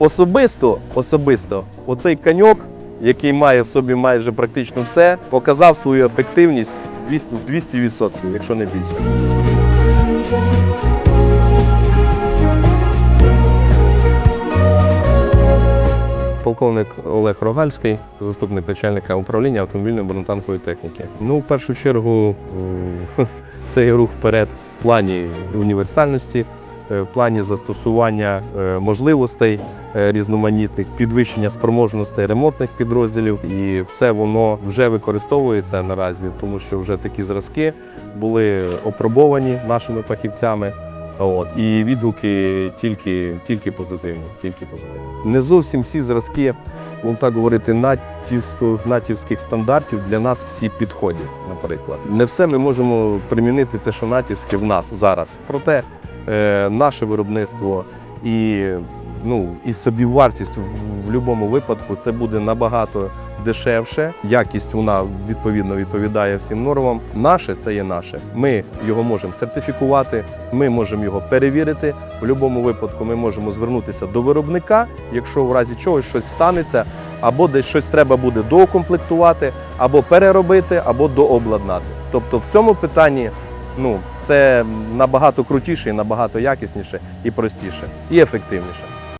Особисто, особисто, оцей каньок, який має в собі майже практично все, показав свою ефективність 200 в 200%, якщо не більше. Полковник Олег Рогальський, заступник начальника управління автомобільної бронетанкової техніки. Ну, в першу чергу, е, це є рух вперед в плані універсальності, в плані застосування е, можливостей е, різноманітних, підвищення спроможностей ремонтних підрозділів, і все воно вже використовується наразі, тому що вже такі зразки були опробовані нашими фахівцями. От і відгуки тільки, тільки позитивні, тільки позитивні. Не зовсім всі зразки, будемо так говорити, натівського натівських стандартів для нас всі підходять. Наприклад, не все ми можемо примінити те, що натівське в нас зараз. Проте е, наше виробництво і ну і собівартість в, в будь-якому випадку це буде набагато дешевше. Якість вона відповідно відповідає всім нормам. Наше це є наше. Ми його можемо сертифікувати, ми можемо його перевірити. В будь-якому випадку ми можемо звернутися до виробника, якщо в разі чогось щось станеться, або десь щось треба буде доукомплектувати, або переробити, або дообладнати. Тобто в цьому питанні ну, це набагато крутіше, і набагато якісніше і простіше, і ефективніше.